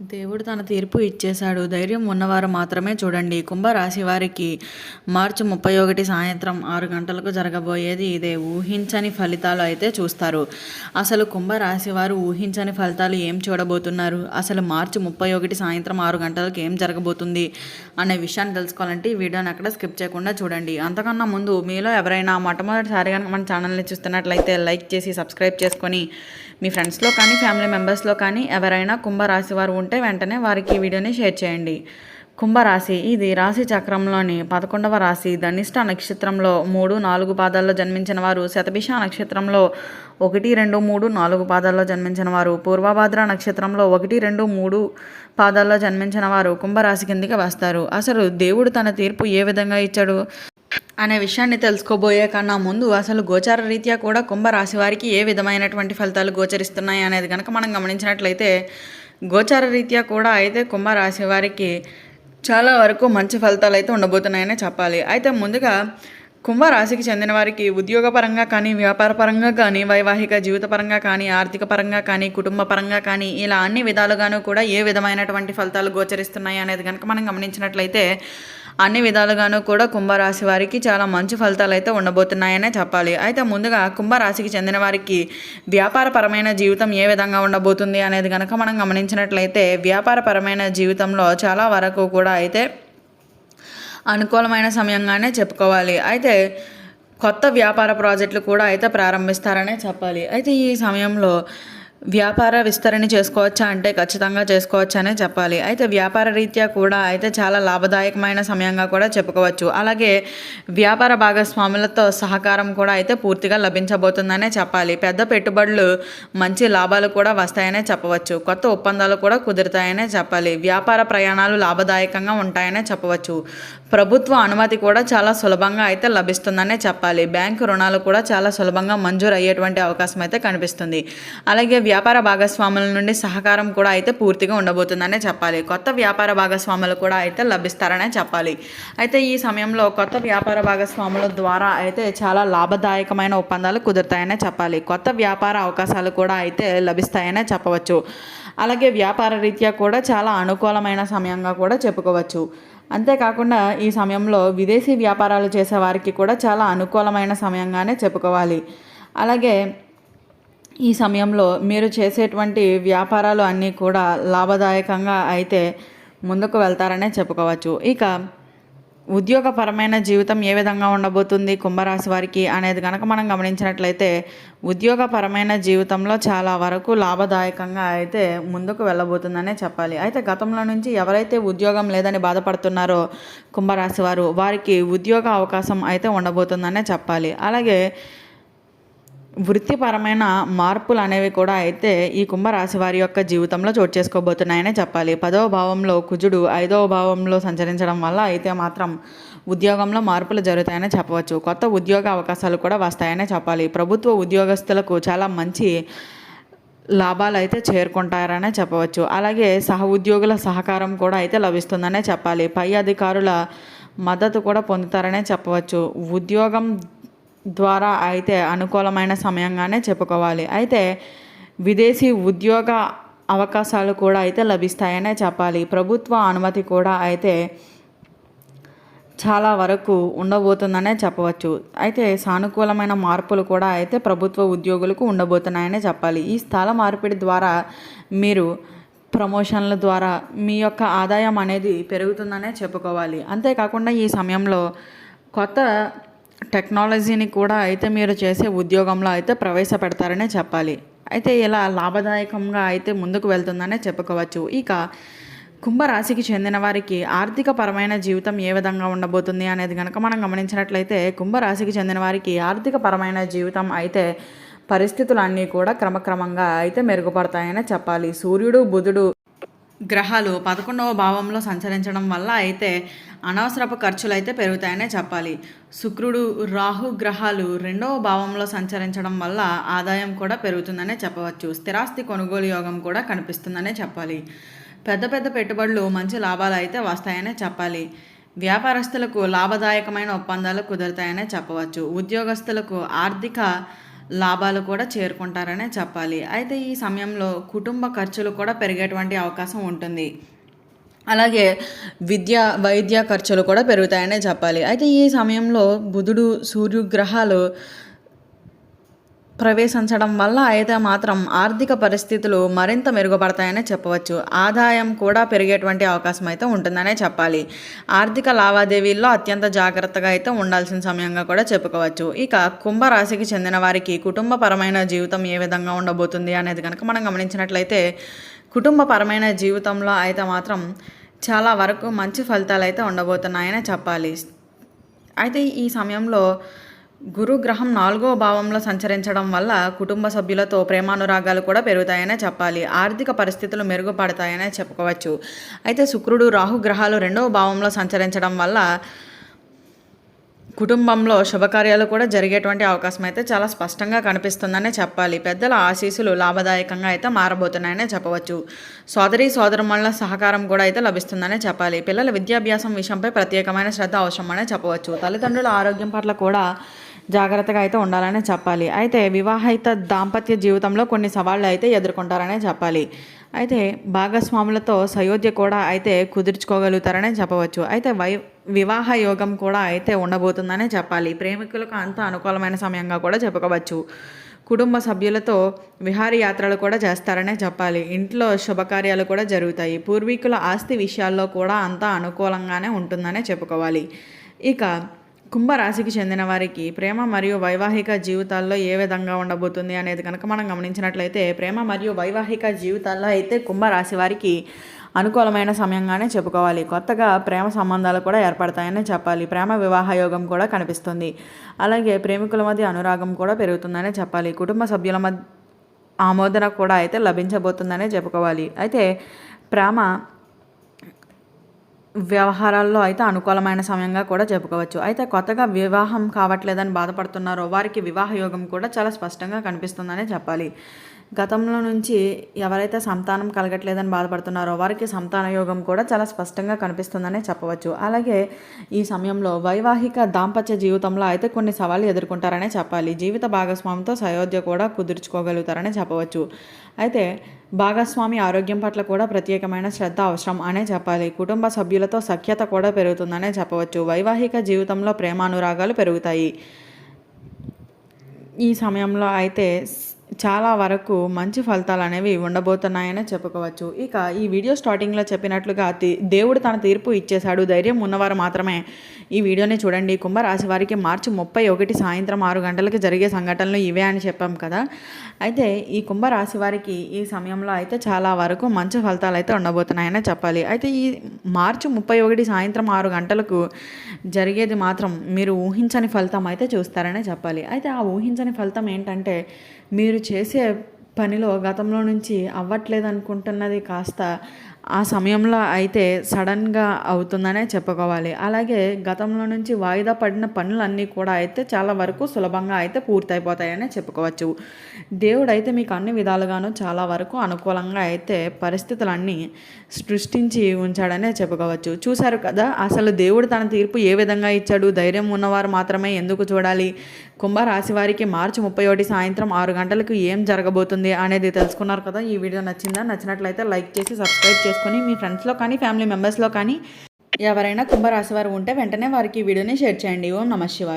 దేవుడు తన తీర్పు ఇచ్చేశాడు. ధైర్యం ఉన్నవారు మాత్రమే చూడండి. కుంభరాశి వారికి మార్చి ముప్పై ఒకటి సాయంత్రం ఆరు గంటలకు జరగబోయేది ఇదే. ఊహించని ఫలితాలు అయితే చూస్తారు. అసలు కుంభరాశి వారు ఊహించని ఫలితాలు ఏం చూడబోతున్నారు? అసలు మార్చి ముప్పై ఒకటి సాయంత్రం ఆరు గంటలకు ఏం జరగబోతుంది? అనే విషయాన్ని తెలుసుకోవాలంటే ఈ వీడియోని అక్కడ స్కిప్ చేయకుండా చూడండి. అంతకన్నా ముందు మీలో ఎవరైనా మొట్టమొదటిసారిగా మన ఛానల్ని చూస్తున్నట్లయితే లైక్ చేసి సబ్స్క్రైబ్ చేసుకొని మీ ఫ్రెండ్స్లో కానీ ఫ్యామిలీ మెంబర్స్లో కానీ ఎవరైనా కుంభరాశి వారు ఉంటే వెంటనే వారికి ఈ వీడియోని షేర్ చేయండి. కుంభరాశి ఇది రాశి చక్రంలోని పదకొండవ రాశి. ధనిష్ట నక్షత్రంలో మూడు నాలుగు పాదాల్లో జన్మించిన వారు. శతభిష నక్షత్రంలో ఒకటి రెండు మూడు నాలుగు పాదాల్లో జన్మించిన వారు. పూర్వభాద్ర నక్షత్రంలో ఒకటి రెండు మూడు పాదాల్లో జన్మించిన వారు కుంభరాశి కిందికి వస్తారు. అసలు దేవుడు తన తీర్పు ఏ విధంగా ఇచ్చాడు? అనే విషయాన్ని తెలుసుకోబోయే కన్నా ముందు అసలు గోచార రీత్యా కూడా కుంభరాశి వారికి ఏ విధమైనటువంటి ఫలితాలు గోచరిస్తున్నాయి అనేది కనుక మనం గమనించినట్లయితే గోచార రీత్యా కూడా అయితే కుంభరాశి వారికి చాలా వరకు మంచి ఫలితాలు అయితే ఉండబోతున్నాయనే చెప్పాలి. అయితే ముందుగా కుంభరాశికి చెందిన వారికి ఉద్యోగపరంగా కానీ వ్యాపారపరంగా కానీ వైవాహిక జీవితపరంగా కానీ ఆర్థిక పరంగా కానీ కుటుంబ పరంగా కానీ ఇలా అన్ని విధాలుగాను కూడా ఏ విధమైనటువంటి ఫలితాలు గోచరిస్తున్నాయి అనేది కనుక మనం గమనించినట్లయితే అన్ని విధాలుగాను కూడా కుంభరాశి వారికి చాలా మంచి ఫలితాలు అయితే ఉండబోతున్నాయనే చెప్పాలి. అయితే ముందుగా కుంభరాశికి చెందిన వారికి వ్యాపారపరమైన జీవితం ఏ విధంగా ఉండబోతుంది అనేది కనుక మనం గమనించినట్లయితే వ్యాపారపరమైన జీవితంలో చాలా వరకు కూడా అయితే అనుకూలమైన సమయంగానే చెప్పుకోవాలి. అయితే కొత్త వ్యాపార ప్రాజెక్టులు కూడా అయితే ప్రారంభిస్తారనే చెప్పాలి. అయితే ఈ సమయంలో వ్యాపార విస్తరణ చేసుకోవచ్చా అంటే ఖచ్చితంగా చేసుకోవచ్చనే చెప్పాలి. అయితే వ్యాపార రీత్యా కూడా అయితే చాలా లాభదాయకమైన సమయంగా కూడా చెప్పుకోవచ్చు. అలాగే వ్యాపార భాగస్వాములతో సహకారం కూడా అయితే పూర్తిగా లభించబోతుందనే చెప్పాలి. పెద్ద పెట్టుబడులు మంచి లాభాలు కూడా వస్తాయనే చెప్పవచ్చు. కొత్త ఒప్పందాలు కూడా కుదురుతాయనే చెప్పాలి. వ్యాపార ప్రయాణాలు లాభదాయకంగా ఉంటాయనే చెప్పవచ్చు. ప్రభుత్వ అనుమతి కూడా చాలా సులభంగా అయితే లభిస్తుందనే చెప్పాలి. బ్యాంకు రుణాలు కూడా చాలా సులభంగా మంజూరు అయ్యేటువంటి అవకాశం అయితే కనిపిస్తుంది. అలాగే వ్యాపార భాగస్వాముల నుండి సహకారం కూడా అయితే పూర్తిగా ఉండబోతుందనే చెప్పాలి. కొత్త వ్యాపార భాగస్వాములు కూడా అయితే లభిస్తారనే చెప్పాలి. అయితే ఈ సమయంలో కొత్త వ్యాపార భాగస్వాముల ద్వారా అయితే చాలా లాభదాయకమైన ఒప్పందాలు కుదురుతాయనే చెప్పాలి. కొత్త వ్యాపార అవకాశాలు కూడా అయితే లభిస్తాయనే చెప్పవచ్చు. అలాగే వ్యాపార రీత్యా కూడా చాలా అనుకూలమైన సమయంగా కూడా చెప్పుకోవచ్చు. అంతేకాకుండా ఈ సమయంలో విదేశీ వ్యాపారాలు చేసే వారికి కూడా చాలా అనుకూలమైన సమయంగానే చెప్పుకోవాలి. అలాగే ఈ సమయంలో మీరు చేసేటువంటి వ్యాపారాలు అన్నీ కూడా లాభదాయకంగా అయితే ముందుకు వెళ్తారనే చెప్పుకోవచ్చు. ఇక ఉద్యోగపరమైన జీవితం ఏ విధంగా ఉండబోతుంది కుంభరాశి వారికి అనేది కనుక మనం గమనించినట్లయితే ఉద్యోగపరమైన జీవితంలో చాలా వరకు లాభదాయకంగా అయితే ముందుకు వెళ్ళబోతుందనే చెప్పాలి. అయితే గతంలో నుంచి ఎవరైతే ఉద్యోగం లేదని బాధపడుతున్నారో కుంభరాశి వారు వారికి ఉద్యోగ అవకాశం అయితే ఉండబోతుందనే చెప్పాలి. అలాగే వృత్తిపరమైన మార్పులు అనేవి కూడా అయితే ఈ కుంభరాశి వారి యొక్క జీవితంలో చోటు చేసుకోబోతున్నాయనే చెప్పాలి. పదవ భావంలో కుజుడు ఐదవ భావంలో సంచరించడం వల్ల అయితే మాత్రం ఉద్యోగంలో మార్పులు జరుగుతాయని చెప్పవచ్చు. కొత్త ఉద్యోగ అవకాశాలు కూడా వస్తాయనే చెప్పాలి. ప్రభుత్వ ఉద్యోగస్తులకు చాలా మంచి లాభాలు అయితే చేరుకుంటారనే చెప్పవచ్చు. అలాగే సహ ఉద్యోగుల సహకారం కూడా అయితే లభిస్తుందనే చెప్పాలి. పై అధికారుల మద్దతు కూడా పొందుతారనే చెప్పవచ్చు. ఉద్యోగం ద్వారా అయితే అనుకూలమైన సమయంగానే చెప్పుకోవాలి. అయితే విదేశీ ఉద్యోగ అవకాశాలు కూడా అయితే లభిస్తాయనే చెప్పాలి. ప్రభుత్వ అనుమతి కూడా అయితే చాలా వరకు ఉండబోతుందనే చెప్పవచ్చు. అయితే సానుకూలమైన మార్పులు కూడా అయితే ప్రభుత్వ ఉద్యోగులకు ఉండబోతున్నాయనే చెప్పాలి. ఈ స్థల మార్పిడి ద్వారా మీరు ప్రమోషన్ల ద్వారా మీ యొక్క ఆదాయం అనేది పెరుగుతుందనే చెప్పుకోవాలి. అంతేకాకుండా ఈ సమయంలో కొత్త టెక్నాలజీని కూడా అయితే మీరు చేసే ఉద్యోగంలో అయితే ప్రవేశపెడతారనే చెప్పాలి. అయితే ఇలా లాభదాయకంగా అయితే ముందుకు వెళ్తుందనే చెప్పుకోవచ్చు. ఇక కుంభరాశికి చెందిన వారికి ఆర్థిక పరమైన జీవితం ఏ విధంగా ఉండబోతుంది అనేది కనుక మనం గమనించినట్లయితే కుంభరాశికి చెందిన వారికి ఆర్థిక పరమైన జీవితం అయితే పరిస్థితులు అన్నీ కూడా క్రమక్రమంగా అయితే మెరుగుపడతాయనే చెప్పాలి. సూర్యుడు బుధుడు గ్రహాలు పదకొండవ భావంలో సంచరించడం వల్ల అయితే అనవసరపు ఖర్చులు అయితే పెరుగుతాయనే చెప్పాలి. శుక్రుడు రాహు గ్రహాలు రెండవ భావంలో సంచరించడం వల్ల ఆదాయం కూడా పెరుగుతుందనే చెప్పవచ్చు. స్థిరాస్తి కొనుగోలు యోగం కూడా కనిపిస్తుందనే చెప్పాలి. పెద్ద పెద్ద పెట్టుబడులు మంచి లాభాలు అయితే వస్తాయనే చెప్పాలి. వ్యాపారస్తులకు లాభదాయకమైన ఒప్పందాలు కుదురుతాయనే చెప్పవచ్చు. ఉద్యోగస్తులకు ఆర్థిక లాభాలు కూడా చేరుకుంటారనే చెప్పాలి. అయితే ఈ సమయంలో కుటుంబ ఖర్చులు కూడా పెరిగేటువంటి అవకాశం ఉంటుంది. అలాగే విద్య వైద్య ఖర్చులు కూడా పెరుగుతాయనే చెప్పాలి. అయితే ఈ సమయంలో బుధుడు సూర్యుగ్రహాలు ప్రవేశించడం వల్ల అయితే మాత్రం ఆర్థిక పరిస్థితులు మరింత మెరుగుపడతాయనే చెప్పవచ్చు. ఆదాయం కూడా పెరిగేటువంటి అవకాశం అయితే ఉంటుందనే చెప్పాలి. ఆర్థిక లావాదేవీల్లో అత్యంత జాగ్రత్తగా అయితే ఉండాల్సిన సమయంగా కూడా చెప్పుకోవచ్చు. ఇక కుంభరాశికి చెందిన వారికి కుటుంబపరమైన జీవితం ఏ విధంగా ఉండబోతుంది అనేది కనుక మనం గమనించినట్లయితే కుటుంబపరమైన జీవితంలో అయితే మాత్రం చాలా వరకు మంచి ఫలితాలు అయితే ఉండబోతున్నాయనే చెప్పాలి. అయితే ఈ సమయంలో గురుగ్రహం నాలుగో భావంలో సంచరించడం వల్ల కుటుంబ సభ్యులతో ప్రేమానురాగాలు కూడా పెరుగుతాయనే చెప్పాలి. ఆర్థిక పరిస్థితులు మెరుగుపడతాయనే చెప్పుకోవచ్చు. అయితే శుక్రుడు రాహు గ్రహాలు రెండవ భావంలో సంచరించడం వల్ల కుటుంబంలో శుభకార్యాలు కూడా జరిగేటువంటి అవకాశం అయితే చాలా స్పష్టంగా కనిపిస్తుందనే చెప్పాలి. పెద్దల ఆశీస్సులు లాభదాయకంగా అయితే మారబోతున్నాయనే చెప్పవచ్చు. సోదరి సోదరుమణుల సహకారం కూడా అయితే లభిస్తుందనే చెప్పాలి. పిల్లల విద్యాభ్యాసం విషయంపై ప్రత్యేకమైన శ్రద్ధ అవసరమనే చెప్పవచ్చు. తల్లిదండ్రుల ఆరోగ్యం పట్ల కూడా జాగ్రత్తగా అయితే ఉండాలనే చెప్పాలి. అయితే వివాహిత దాంపత్య జీవితంలో కొన్ని సవాళ్ళు అయితే ఎదుర్కొంటారనే చెప్పాలి. అయితే భాగస్వాములతో సయోధ్య కూడా అయితే కుదుర్చుకోగలుగుతారనే చెప్పవచ్చు. అయితే వై వివాహ యోగం కూడా అయితే ఉండబోతుందనే చెప్పాలి. ప్రేమికులకు అంత అనుకూలమైన సమయంగా కూడా చెప్పుకోవచ్చు. కుటుంబ సభ్యులతో విహారయాత్రలు కూడా చేస్తారనే చెప్పాలి. ఇంట్లో శుభకార్యాలు కూడా జరుగుతాయి. పూర్వీకుల ఆస్తి విషయాల్లో కూడా అంతా అనుకూలంగానే ఉంటుందనే చెప్పుకోవాలి. ఇక కుంభరాశికి చెందిన వారికి ప్రేమ మరియు వైవాహిక జీవితాల్లో ఏ విధంగా ఉండబోతుంది అనేది కనుక మనం గమనించినట్లయితే ప్రేమ మరియు వైవాహిక జీవితాల్లో అయితే కుంభరాశి వారికి అనుకూలమైన సమయంగానే చెప్పుకోవాలి. కొత్తగా ప్రేమ సంబంధాలు కూడా ఏర్పడతాయని చెప్పాలి. ప్రేమ వివాహ యోగం కూడా కనిపిస్తుంది. అలాగే ప్రేమికుల మధ్య అనురాగం కూడా పెరుగుతుందనే చెప్పాలి. కుటుంబ సభ్యుల మధ్య ఆమోదన కూడా అయితే లభించబోతుందనే చెప్పుకోవాలి. అయితే ప్రేమ వ్యవహారాల్లో అయితే అనుకూలమైన సమయంగా కూడా చెప్పుకోవచ్చు. అయితే కొత్తగా వివాహం కావట్లేదని బాధపడుతున్నారో వారికి వివాహ యోగం కూడా చాలా స్పష్టంగా కనిపిస్తుందనే చెప్పాలి. గతంలో నుంచి ఎవరైతే సంతానం కలగట్లేదని బాధపడుతున్నారో వారికి సంతాన యోగం కూడా చాలా స్పష్టంగా కనిపిస్తుందనే చెప్పవచ్చు. అలాగే ఈ సమయంలో వైవాహిక దాంపత్య జీవితంలో అయితే కొన్ని సవాళ్ళు ఎదుర్కొంటారనే చెప్పాలి. జీవిత భాగస్వామితో సయోధ్య కూడా కుదుర్చుకోగలుగుతారనే చెప్పవచ్చు. అయితే భాగస్వామి ఆరోగ్యం పట్ల కూడా ప్రత్యేకమైన శ్రద్ధ అవసరం అనే చెప్పాలి. కుటుంబ సభ్యులతో సఖ్యత కూడా పెరుగుతుందనే చెప్పవచ్చు. వైవాహిక జీవితంలో ప్రేమానురాగాలు పెరుగుతాయి. ఈ సమయంలో అయితే చాలా వరకు మంచి ఫలితాలు అనేవి ఉండబోతున్నాయని చెప్పుకోవచ్చు. ఇక ఈ వీడియో స్టార్టింగ్లో చెప్పినట్లుగా దేవుడు తన తీర్పు ఇచ్చేశాడు. ధైర్యం ఉన్నవారు మాత్రమే ఈ వీడియోని చూడండి. కుంభరాశి వారికి మార్చి ముప్పై ఒకటి సాయంత్రం ఆరు గంటలకు జరిగే సంఘటనలు ఇవే అని చెప్పాం కదా. అయితే ఈ కుంభరాశి వారికి ఈ సమయంలో అయితే చాలా వరకు మంచి ఫలితాలు అయితే ఉండబోతున్నాయని చెప్పాలి. అయితే ఈ మార్చి ముప్పై ఒకటి సాయంత్రం ఆరు గంటలకు జరిగేది మాత్రం మీరు ఊహించని ఫలితం అయితే చూస్తారనే చెప్పాలి. అయితే ఆ ఊహించని ఫలితం ఏంటంటే మీరు చేసే పనిలో గతంలో నుంచి అవ్వట్లేదు అనుకుంటున్నది కాస్త ఆ సమయంలో అయితే సడన్గా అవుతుందనే చెప్పుకోవాలి. అలాగే గతంలో నుంచి వాయిదా పడిన పనులన్నీ కూడా అయితే చాలా వరకు సులభంగా అయితే పూర్తయిపోతాయనే చెప్పుకోవచ్చు. దేవుడు అయితే మీకు అన్ని విధాలుగాను చాలా వరకు అనుకూలంగా అయితే పరిస్థితులన్నీ సృష్టించి ఉంచాడనే చెప్పుకోవచ్చు. చూశారు కదా అసలు దేవుడు తన తీర్పు ఏ విధంగా ఇచ్చాడు? ధైర్యం ఉన్నవారు మాత్రమే ఎందుకు చూడాలి? కుంభరాశి వారికి మార్చి ముప్పై ఒకటి సాయంత్రం ఆరు గంటలకు ఏం జరగబోతుంది అనేది తెలుసుకున్నారు కదా. ఈ వీడియో నచ్చిందా? నచ్చినట్లయితే లైక్ చేసి సబ్స్క్రైబ్ చేసుకుని మీ ఫ్రెండ్స్లో కానీ ఫ్యామిలీ మెంబర్స్లో కానీ ఎవరైనా కుంభరాశి వారు ఉంటే వెంటనే వారికి ఈ వీడియోని షేర్ చేయండి. ఓం నమ శివాయ.